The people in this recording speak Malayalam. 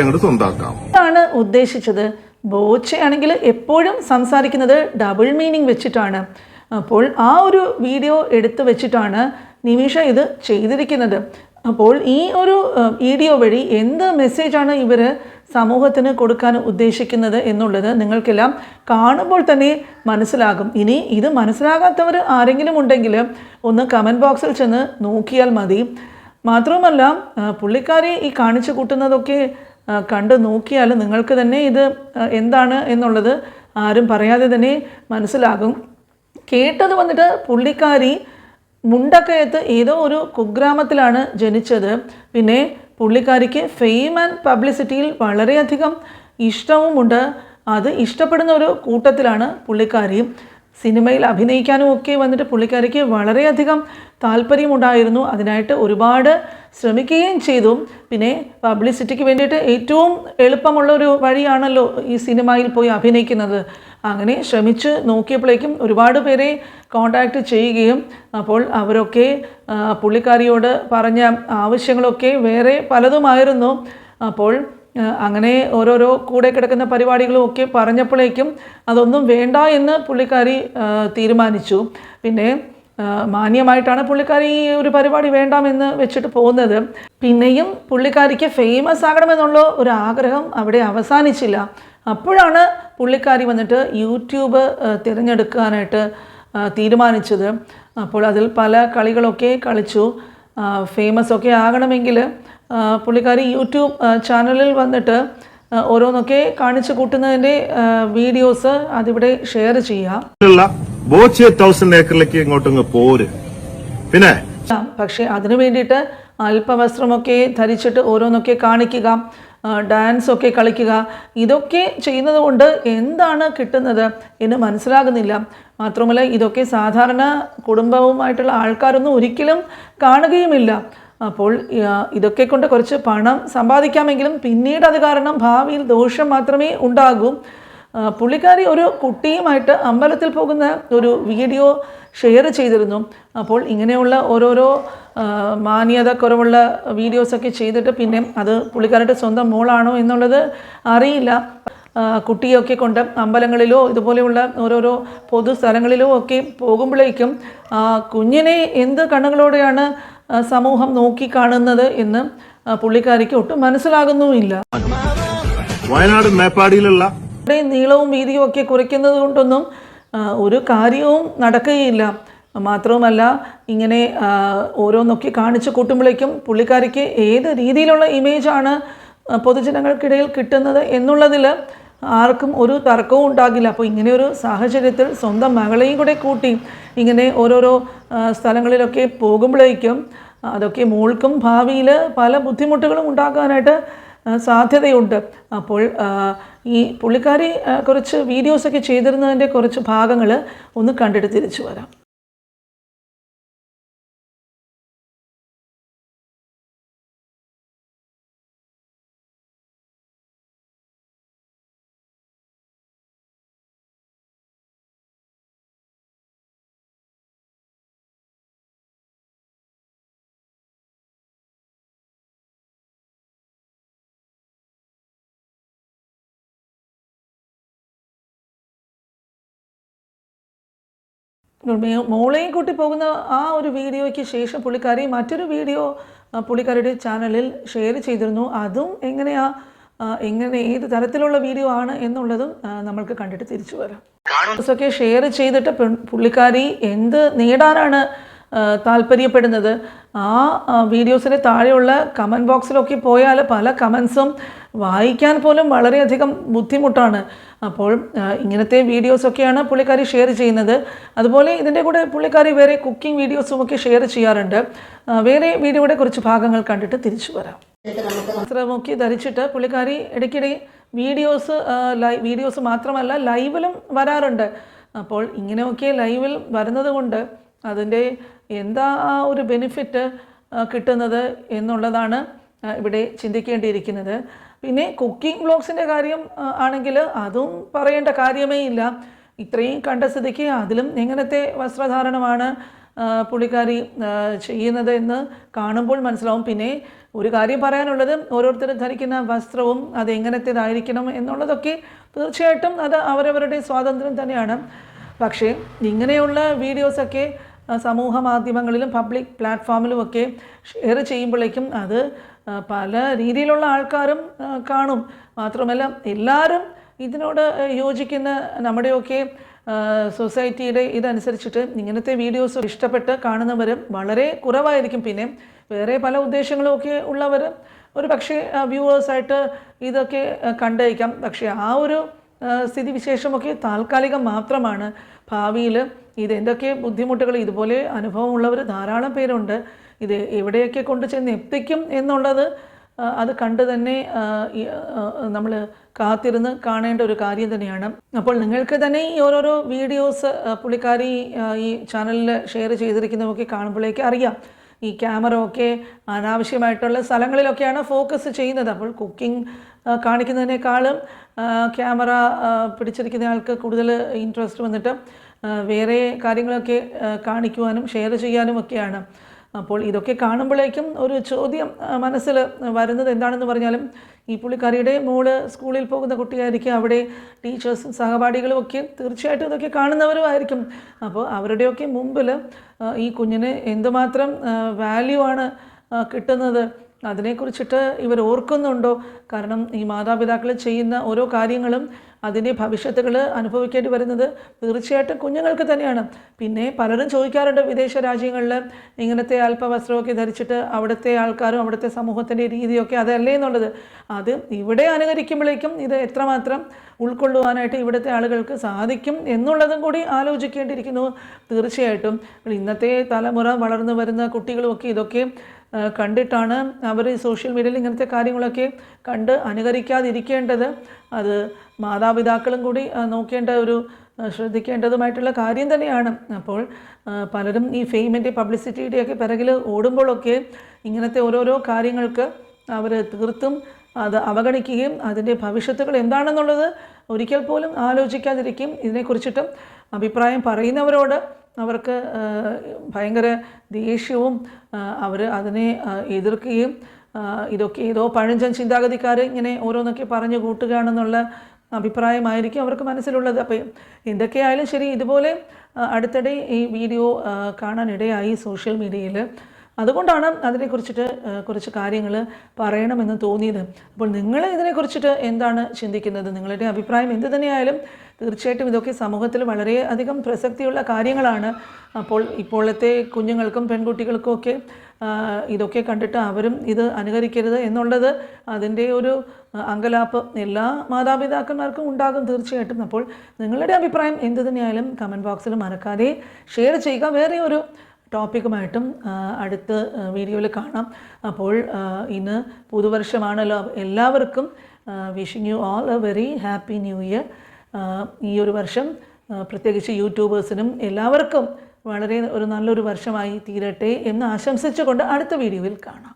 അങ്ങോട്ട് സ്വന്താക്കാം. ആണ് ഉദ്ദേശിച്ചത്. ബോച്ചയാണെങ്കിൽ എപ്പോഴും സംസാരിക്കുന്നത് ഡബിൾ മീനിങ് വെച്ചിട്ടാണ്. അപ്പോൾ ആ ഒരു വീഡിയോ എടുത്തു വെച്ചിട്ടാണ് നിമിഷ ഇത് ചെയ്തിരിക്കുന്നത്. അപ്പോൾ ഈ ഒരു വീഡിയോ വഴി എന്ത് മെസ്സേജാണ് ഇവർ സമൂഹത്തിന് കൊടുക്കാൻ ഉദ്ദേശിക്കുന്നത് എന്നുള്ളത് നിങ്ങൾക്കെല്ലാം കാണുമ്പോൾ തന്നെ മനസ്സിലാകും. ഇനി ഇത് മനസ്സിലാകാത്തവർ ആരെങ്കിലും ഉണ്ടെങ്കിൽ ഒന്ന് കമന്റ് ബോക്സിൽ ചെന്ന് നോക്കിയാൽ മതി. മാത്രവുമല്ല പുള്ളിക്കാരെ ഈ കാണിച്ചു കൂട്ടുന്നതൊക്കെ കണ്ട് നോക്കിയാൽ നിങ്ങൾക്ക് തന്നെ ഇത് എന്താണ് എന്നുള്ളത് ആരും പറയാതെ തന്നെ മനസ്സിലാകും. കേട്ടത് വന്നിട്ട് പുള്ളിക്കാരി മുണ്ടക്കയത്ത് ഏതോ ഒരു കുഗ്രാമത്തിലാണ് ജനിച്ചത്. പിന്നെ പുള്ളിക്കാരിക്ക് ഫെയിം ആൻഡ് പബ്ലിസിറ്റിയിൽ വളരെയധികം ഇഷ്ടവുമുണ്ട്. അത് ഇഷ്ടപ്പെടുന്ന ഒരു കൂട്ടത്തിലാണ് പുള്ളിക്കാരി. സിനിമയിൽ അഭിനയിക്കാനും ഒക്കെ വന്നിട്ട് പുള്ളിക്കാരിക്ക് വളരെയധികം താല്പര്യമുണ്ടായിരുന്നു. അതിനായിട്ട് ഒരുപാട് ശ്രമിക്കുകയും ചെയ്തു. പിന്നെ പബ്ലിസിറ്റിക്ക് വേണ്ടിയിട്ട് ഏറ്റവും എളുപ്പമുള്ള ഒരു വഴിയാണല്ലോ ഈ സിനിമയിൽ പോയി അഭിനയിക്കുന്നത്. അങ്ങനെ ശ്രമിച്ച് നോക്കിയപ്പോഴേക്കും ഒരുപാട് പേരെ കോണ്ടാക്ട് ചെയ്യുകയും അപ്പോൾ അവരൊക്കെ പുള്ളിക്കാരിയോട് പറഞ്ഞ ആവശ്യങ്ങളൊക്കെ വേറെ പലതുമായിരുന്നു. അപ്പോൾ അങ്ങനെ ഓരോരോ കൂടെ കിടക്കുന്ന പരിപാടികളും ഒക്കെ പറഞ്ഞപ്പോഴേക്കും അതൊന്നും വേണ്ട എന്ന് പുള്ളിക്കാരി തീരുമാനിച്ചു. പിന്നെ മാന്യമായിട്ടാണ് പുള്ളിക്കാരി ഈ ഒരു പരിപാടി വേണ്ടാമെന്ന് വെച്ചിട്ട് പോകുന്നത്. പിന്നെയും പുള്ളിക്കാരിക്ക് ഫേമസ് ആകണമെന്നുള്ള ഒരു ആഗ്രഹം അവിടെ അവസാനിച്ചില്ല. അപ്പോഴാണ് പുള്ളിക്കാരി വന്നിട്ട് യൂട്യൂബ് തിരഞ്ഞെടുക്കാനായിട്ട് തീരുമാനിച്ചത്. അപ്പോൾ അതിൽ പല കളികളൊക്കെ കളിച്ചു. ഫേമസ് ഒക്കെ ആകണമെങ്കിൽ പുള്ളിക്കാരി യൂട്യൂബ് ചാനലിൽ വന്നിട്ട് ഓരോന്നൊക്കെ കാണിച്ചു കൂട്ടുന്നതിന്റെ വീഡിയോസ് അതിവിടെ ഷെയർ ചെയ്യാം. ഏക്കറിലേക്ക് ഇങ്ങോട്ടങ്ങ് പോര്. പിന്നെ? പക്ഷെ പക്ഷേ അതിനു വേണ്ടിയിട്ട് അല്പവസ്ത്രമൊക്കെ ധരിച്ചിട്ട് ഓരോന്നൊക്കെ കാണിക്കുക ഡാൻസ് ഒക്കെ കളിക്കുക ഇതൊക്കെ ചെയ്യുന്നത് കൊണ്ട് എന്താണ് കിട്ടുന്നത് എന്ന് മനസ്സിലാകുന്നില്ല. മാത്രമല്ല ഇതൊക്കെ സാധാരണ കുടുംബവുമായിട്ടുള്ള ആൾക്കാരൊന്നും ഒരിക്കലും കാണുകയുമില്ല. അപ്പോൾ ഇതൊക്കെ കൊണ്ട് കുറച്ച് പണം സമ്പാദിക്കാമെങ്കിലും പിന്നീട് അത് കാരണം ഭാവിയിൽ ദോഷം മാത്രമേ ഉണ്ടാകൂ. പുള്ളിക്കാരി ഒരു കുട്ടിയുമായിട്ട് അമ്പലത്തിൽ പോകുന്ന ഒരു വീഡിയോ ഷെയർ ചെയ്തിരുന്നു. അപ്പോൾ ഇങ്ങനെയുള്ള ഓരോരോ മാന്യത കുറവുള്ള വീഡിയോസൊക്കെ ചെയ്തിട്ട് പിന്നെ അത് പുള്ളിക്കാരുടെ സ്വന്തം മോളാണോ എന്നുള്ളത് അറിയില്ല. കുട്ടിയൊക്കെ കൊണ്ട് അമ്പലങ്ങളിലോ ഇതുപോലെയുള്ള ഓരോരോ പൊതു സ്ഥലങ്ങളിലോ ഒക്കെ പോകുമ്പോഴേക്കും കുഞ്ഞിനെ എന്ത് കണ്ണുകളോടെയാണ് സമൂഹം നോക്കിക്കാണുന്നത് എന്ന് പുള്ളിക്കാരിക്ക് ഒട്ടും മനസ്സിലാകുന്നുമില്ല. വയനാട് മേപ്പാടിയിലുള്ള നീളവും വീതിയും ഒക്കെ കുറയ്ക്കുന്നത് കൊണ്ടൊന്നും ഒരു കാര്യവും നടക്കുകയില്ല. മാത്രവുമല്ല ഇങ്ങനെ ഓരോന്നൊക്കെ കാണിച്ചു കൂട്ടുമ്പോഴേക്കും പുള്ളിക്കാരിക്ക് ഏത് രീതിയിലുള്ള ഇമേജാണ് പൊതുജനങ്ങൾക്കിടയിൽ കിട്ടുന്നത് എന്നുള്ളതിൽ ആർക്കും ഒരു തർക്കവും ഉണ്ടാകില്ല. അപ്പോൾ ഇങ്ങനെ ഒരു സാഹചര്യത്തിൽ സ്വന്തം മകളെയും കൂടെ കൂട്ടി ഇങ്ങനെ ഓരോരോ സ്ഥലങ്ങളിലൊക്കെ പോകുമ്പോഴേക്കും അതൊക്കെ മോൾക്കും ഭാവിയിൽ പല ബുദ്ധിമുട്ടുകളും ഉണ്ടാക്കാനായിട്ട് സാധ്യതയുണ്ട്. അപ്പോൾ ഈ പുള്ളിക്കാരി കുറച്ച് വീഡിയോസൊക്കെ ചെയ്തിരുന്നതിന്റെ കുറച്ച് ഭാഗങ്ങൾ ഒന്ന് കണ്ടിട്ട് തിരിച്ചു വരാം. മോളെയും കൂട്ടി പോകുന്ന ആ ഒരു വീഡിയോയ്ക്ക് ശേഷം പുള്ളിക്കാരി മറ്റൊരു വീഡിയോ പുള്ളിക്കാരിയുടെ ചാനലിൽ ഷെയർ ചെയ്തിരുന്നു. അതും എങ്ങനെയാ എങ്ങനെ ഏത് തരത്തിലുള്ള വീഡിയോ ആണ് എന്നുള്ളതും നമ്മൾക്ക് കണ്ടിട്ട് തിരിച്ചു വരാം. ഒക്കെ ഷെയർ ചെയ്തിട്ട് പുള്ളിക്കാരി എന്ത് നേടാനാണ് താല്പര്യപ്പെടുന്നത്? ആ, വീഡിയോസിന് താഴെയുള്ള കമന്റ് ബോക്സിലൊക്കെ പോയാൽ പല കമൻസും വായിക്കാൻ പോലും വളരെയധികം ബുദ്ധിമുട്ടാണ്. അപ്പോൾ ഇങ്ങനത്തെ വീഡിയോസൊക്കെയാണ് പുള്ളിക്കാരി ഷെയർ ചെയ്യുന്നത്. അതുപോലെ ഇതിന്റെ കൂടെ പുള്ളിക്കാരി വേറെ കുക്കിംഗ് വീഡിയോസും ഒക്കെ ഷെയർ ചെയ്യാറുണ്ട്. വേറെ വീഡിയോയുടെ കുറച്ച് ഭാഗങ്ങൾ കണ്ടിട്ട് തിരിച്ചു വരാം. വസ്ത്രമൊക്കെ ധരിച്ചിട്ട് പുള്ളിക്കാരി ഇടയ്ക്കിടെ വീഡിയോസ് വീഡിയോസ് മാത്രമല്ല ലൈവിലും വരാറുണ്ട്. അപ്പോൾ ഇങ്ങനെയൊക്കെ ലൈവിൽ വരുന്നത് കൊണ്ട് അതിന്റെ എന്താ ആ ഒരു ബെനിഫിറ്റ് കിട്ടുന്നത് എന്നുള്ളതാണ് ഇവിടെ ചിന്തിക്കേണ്ടിയിരിക്കുന്നത്. പിന്നെ കുക്കിംഗ് വ്ളോഗ്സിന്റെ കാര്യം ആണെങ്കിൽ അതും പറയേണ്ട കാര്യമേ ഇല്ല. ഇത്രയും കണ്ട സ്ഥിതിക്ക് അതിലും എങ്ങനത്തെ വസ്ത്രധാരണമാണ് പുള്ളിക്കാരി ചെയ്യുന്നത് എന്ന് കാണുമ്പോൾ മനസ്സിലാവും. പിന്നെ ഒരു കാര്യം പറയാനുള്ളത് ഓരോരുത്തരും ധരിക്കുന്ന വസ്ത്രവും അത് എങ്ങനത്തേതായിരിക്കണം എന്നുള്ളതൊക്കെ തീർച്ചയായിട്ടും അത് അവരവരുടെ സ്വാതന്ത്ര്യം തന്നെയാണ്. പക്ഷേ ഇങ്ങനെയുള്ള വീഡിയോസൊക്കെ സമൂഹ മാധ്യമങ്ങളിലും പബ്ലിക് പ്ലാറ്റ്ഫോമിലുമൊക്കെ ഷെയർ ചെയ്യുമ്പോഴേക്കും അത് പല രീതിയിലുള്ള ആൾക്കാരും കാണും. മാത്രമല്ല എല്ലാവരും ഇതിനോട് യോജിക്കുന്ന നമ്മുടെയൊക്കെ സൊസൈറ്റിയുടെ ഇതനുസരിച്ചിട്ട് ഇങ്ങനത്തെ വീഡിയോസ് ഇഷ്ടപ്പെട്ട് കാണുന്നവർ വളരെ കുറവായിരിക്കും. പിന്നെ വേറെ പല ഉദ്ദേശങ്ങളുമൊക്കെ ഉള്ളവർ ഒരു പക്ഷേ വ്യൂവേഴ്സായിട്ട് ഇതൊക്കെ കണ്ടയക്കാം പക്ഷേ ആ ഒരു സ്ഥിതിവിശേഷമൊക്കെ താൽക്കാലികം മാത്രമാണ്. ഭാവിയിൽ ഇത് എന്തൊക്കെ ബുദ്ധിമുട്ടുകൾ ഇതുപോലെ അനുഭവമുള്ളവർ ധാരാളം പേരുണ്ട്. ഇത് എവിടെയൊക്കെ കൊണ്ട് ചെന്ന് എത്തിക്കും എന്നുള്ളത് അത് കണ്ട് തന്നെ നമ്മൾ കാത്തിരുന്ന് കാണേണ്ട ഒരു കാര്യം തന്നെയാണ്. അപ്പോൾ നിങ്ങൾക്ക് തന്നെ ഈ ഓരോരോ വീഡിയോസ് പുള്ളിക്കാരി ഈ ചാനലിൽ ഷെയർ ചെയ്തിരിക്കുന്നതൊക്കെ കാണുമ്പോഴേക്ക് അറിയാം. ഈ ക്യാമറ ഒക്കെ അനാവശ്യമായിട്ടുള്ള സ്ഥലങ്ങളിലൊക്കെയാണ് ഫോക്കസ് ചെയ്യുന്നത്. അപ്പോൾ കുക്കിംഗ് കാണിക്കുന്നതിനേക്കാളും ക്യാമറ പിടിച്ചിരിക്കുന്ന ആൾക്ക് കൂടുതൽ ഇൻട്രസ്റ്റ് വന്നിട്ട് വേറെ കാര്യങ്ങളൊക്കെ കാണിക്കുവാനും ഷെയർ ചെയ്യാനും ഒക്കെയാണ് അപ്പോൾ ഇതൊക്കെ കാണുമ്പോഴേക്കും ഒരു ചോദ്യം മനസ്സിൽ വരുന്നത് എന്താണെന്ന് പറഞ്ഞാലും ഈ പുള്ളിക്കാരിയുടെ മോൾ സ്കൂളിൽ പോകുന്ന കുട്ടിയായിരിക്കും അവിടെ ടീച്ചേഴ്സും സഹപാഠികളും ഒക്കെ തീർച്ചയായിട്ടും ഇതൊക്കെ കാണുന്നവരും ആയിരിക്കും അപ്പോൾ അവരുടെയൊക്കെ മുമ്പിൽ ഈ കുഞ്ഞിന് എന്തുമാത്രം വാല്യൂ ആണ് കിട്ടുന്നത് അതിനെക്കുറിച്ചിട്ട് ഇവർ ഓർക്കുന്നുണ്ടോ? കാരണം ഈ മാതാപിതാക്കൾ ചെയ്യുന്ന ഓരോ കാര്യങ്ങളും അതിന്റെ ഭവിഷ്യത്തുകൾ അനുഭവിക്കേണ്ടി വരുന്നത് തീർച്ചയായിട്ടും കുഞ്ഞുങ്ങൾക്ക് തന്നെയാണ്. പിന്നെ പലരും ചോദിക്കാറുണ്ട് വിദേശ രാജ്യങ്ങളിൽ ഇങ്ങനത്തെ അല്പവസ്ത്രമൊക്കെ ധരിച്ചിട്ട് അവിടുത്തെ ആൾക്കാരും അവിടുത്തെ സമൂഹത്തിന്റെ രീതിയൊക്കെ അതല്ലേ എന്നുള്ളത്. അത് ഇവിടെ അനുകരിക്കുമ്പോഴേക്കും ഇത് എത്രമാത്രം ഉൾക്കൊള്ളുവാനായിട്ട് ഇവിടുത്തെ ആളുകൾക്ക് സാധിക്കും എന്നുള്ളതും കൂടി ആലോചിക്കേണ്ടിയിരിക്കുന്നു. തീർച്ചയായിട്ടും ഇന്നത്തെ തലമുറ വളർന്നു വരുന്ന കുട്ടികളുമൊക്കെ ഇതൊക്കെ കണ്ടിട്ടാണ് അവർ സോഷ്യൽ മീഡിയയിൽ ഇങ്ങനത്തെ കാര്യങ്ങളൊക്കെ കണ്ട് അനുകരിക്കാതിരിക്കേണ്ടത്. അത് മാതാപിതാക്കളും കൂടി നോക്കേണ്ട ഒരു ശ്രദ്ധിക്കേണ്ടതുമായിട്ടുള്ള കാര്യം തന്നെയാണ്. അപ്പോൾ പലരും ഈ ഫെയിമിന്റെ പബ്ലിസിറ്റിയുടെയൊക്കെ പിറകിൽ ഓടുമ്പോഴൊക്കെ ഇങ്ങനത്തെ ഓരോരോ കാര്യങ്ങൾക്ക് അവർ തീർത്തും അത് അവഗണിക്കുകയും അതിന്റെ ഭവിഷ്യത്തുകൾ എന്താണെന്നുള്ളത് ഒരിക്കൽ പോലും ആലോചിക്കാതിരിക്കും. ഇതിനെക്കുറിച്ചിട്ടും അഭിപ്രായം പറയുന്നവരോട് അവർക്ക് ഭയങ്കര ദേഷ്യവും അവർ അതിനെ എതിർക്കുകയും ഇതൊക്കെ ഏതോ പഴഞ്ചൻ ചിന്താഗതിക്കാർ ഇങ്ങനെ ഓരോന്നൊക്കെ പറഞ്ഞു കൂട്ടുകയാണെന്നുള്ള അഭിപ്രായമായിരിക്കും അവർക്ക് മനസ്സിലുള്ളത്. അപ്പോൾ എന്തൊക്കെയായാലും ശരി ഇതുപോലെ അടുത്തിടെ ഈ വീഡിയോ കാണാനിടയായി സോഷ്യൽ മീഡിയയിൽ അതുകൊണ്ടാണ് അതിനെക്കുറിച്ചിട്ട് കുറച്ച് കാര്യങ്ങൾ പറയണമെന്ന് തോന്നിയത്. അപ്പോൾ നിങ്ങൾ ഇതിനെക്കുറിച്ചിട്ട് എന്താണ് ചിന്തിക്കുന്നത്? നിങ്ങളുടെ അഭിപ്രായം എന്ത് തന്നെയായാലും തീർച്ചയായിട്ടും ഇതൊക്കെ സമൂഹത്തിൽ വളരെ അധികം പ്രസക്തിയുള്ള കാര്യങ്ങളാണ്. അപ്പോൾ ഇപ്പോഴത്തെ കുഞ്ഞുങ്ങൾക്കും പെൺകുട്ടികൾക്കും ഒക്കെ ഇതൊക്കെ കണ്ടിട്ട് അവരും ഇത് അനുകരിക്കരുത് എന്നുള്ളത് അതിന്റെ ഒരു അങ്കലാപ്പ് എല്ലാ മാതാപിതാക്കന്മാർക്കും ഉണ്ടാകും തീർച്ചയായിട്ടും. അപ്പോൾ നിങ്ങളുടെ അഭിപ്രായം എന്ത് തന്നെയായാലും കമന്റ് ബോക്സിൽ മറക്കാതെ ഷെയർ ചെയ്യുക. വേറെ ഒരു ടോപ്പിക്കുമായിട്ടും അടുത്ത വീഡിയോയിൽ കാണാം. അപ്പോൾ ഇന്ന് പുതുവർഷമാണല്ലോ. എല്ലാവർക്കും wishing you all a very happy new year ഈ ഒരു വർഷം പ്രത്യേകിച്ച് യൂട്യൂബേഴ്സിനും എല്ലാവർക്കും വളരെ ഒരു നല്ലൊരു വർഷമായി തീരട്ടെ എന്ന് ആശംസിച്ചുകൊണ്ട് അടുത്ത വീഡിയോയിൽ കാണാം.